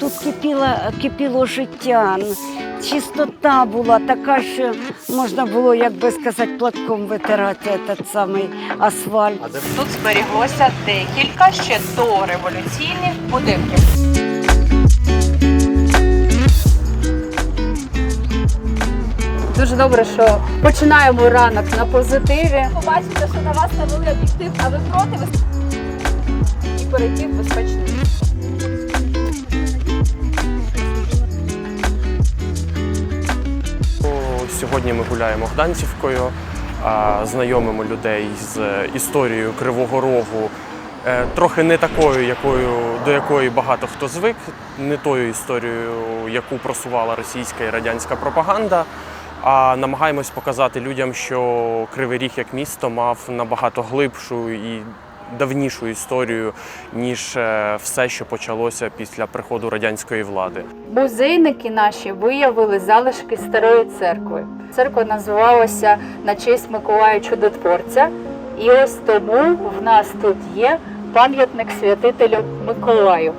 тут кипіла, кипіло життя. Чистота була така, що можна було, як би сказати, платком витирати цей самий асфальт. Тут зберіглося декілька ще дореволюційних будинків. Дуже добре, що починаємо ранок на позитиві побачите, що на вас навели об'єктив, а ви проти ви і перейти в безпечне Сьогодні ми гуляємо Гданцівкою, знайомимо людей з історією Кривого Рогу. Е, Трохи не такою, якою, до якої багато хто звик, не тою історією, яку просувала російська і радянська пропаганда. А намагаємось показати людям, що Кривий Ріг як місто мав набагато глибшу і давнішу історію, ніж е, все, що почалося після приходу радянської влади. Музейники наші виявили залишки старої церкви. Церква називалася на честь Миколая Чудотворця. І ось тому в нас тут є пам'ятник святителю Миколаю.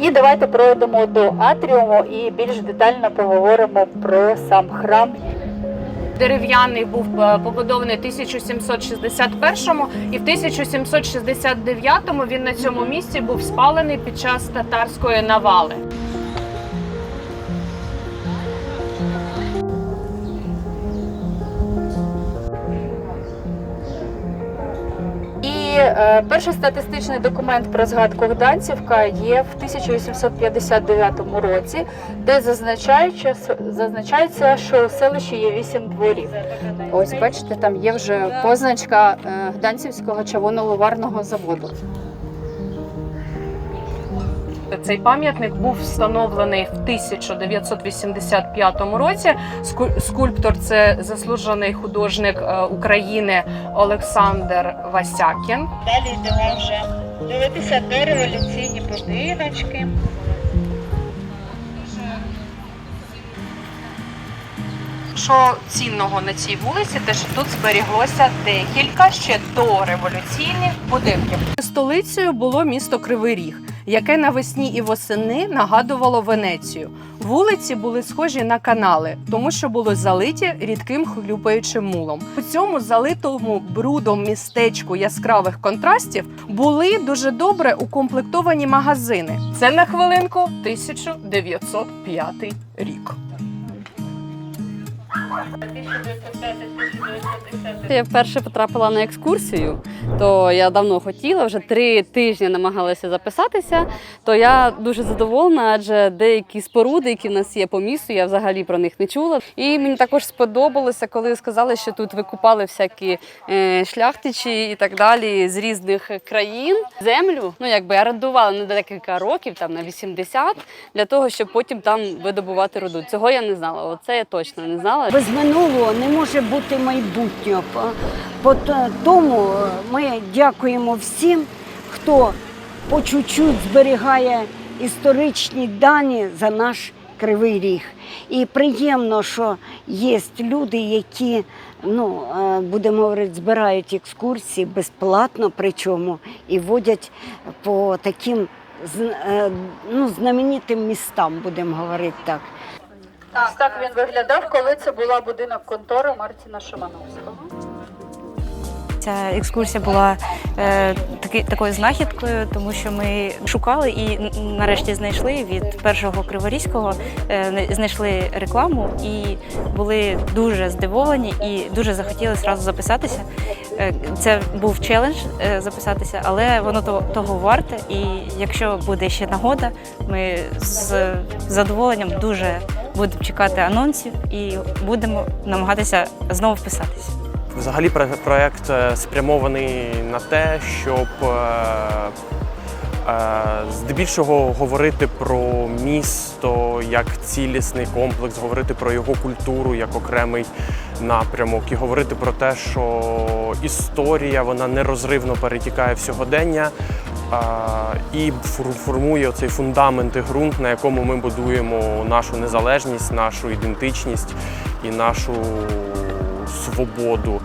І давайте пройдемо до атріуму і більш детально поговоримо про сам храм. Дерев'яний був е, побудований в 1761-му і в 1769-му він на цьому місці був спалений під час татарської навали. Перший статистичний документ про згадку Гданцівка є в 1859 році, де зазначається, що у селищі є вісім дворів. Ось бачите, там є вже позначка е, Гданцівського чавунно-ливарного заводу. Цей пам'ятник був встановлений в 1985 році. Ску- Скульптор це заслужений художник е, України Олександр Васякін. Далі йдемо вже дивитися дореволюційні будиночки. Що цінного на цій вулиці, те, що тут зберіглося декілька ще дореволюційних будинків. Столицею було місто Кривий Ріг, яке навесні і восени нагадувало Венецію. Вулиці були схожі на канали, тому що були залиті рідким хлюпаючим мулом. У цьому залитому брудом містечку яскравих контрастів були дуже добре укомплектовані магазини. Це на хвилинку 1905 рік. Я вперше потрапила на екскурсію, то я давно хотіла, вже три тижні намагалася записатися. То я дуже задоволена, адже деякі споруди, які в нас є по місту, я взагалі про них не чула. І мені також сподобалося, коли сказали, що тут викупали всякі е, шляхтичі і так далі з різних країн землю. Ну якби орендували на декілька років, там на 80, для того, щоб потім там видобувати руду. Цього я не знала. Оце я точно не знала. Без минулого не може бути майбутнього. Тому ми дякуємо всім, хто по чуть-чуть зберігає історичні дані за наш кривий ріг. І приємно, що є люди, які, ну, е, будемо говорити, збирають екскурсії безплатно, причому і водять по таким е, ну, знаменитим містам, будемо говорити так. Ось так він виглядав, коли це була будинок контори Мартіна Шимановського. Ця екскурсія була е, таки, такою знахідкою, тому що ми шукали і нарешті знайшли від першого криворізького, е, не- знайшли рекламу і були дуже здивовані і дуже захотіли зразу записатися. Е, це був челендж е, записатися, але воно того, того варте. І якщо буде ще нагода, ми з задоволенням дуже будемо чекати анонсів і будемо намагатися знову вписатися. Взагалі про- проект е, спрямований на те, щоб е, е, здебільшого говорити про місто як цілісний комплекс, говорити про його культуру як окремий напрямок, і говорити про те, що історія вона нерозривно перетікає в сьогодення. І формує цей фундамент і ґрунт, на якому ми будуємо нашу незалежність, нашу ідентичність і нашу свободу.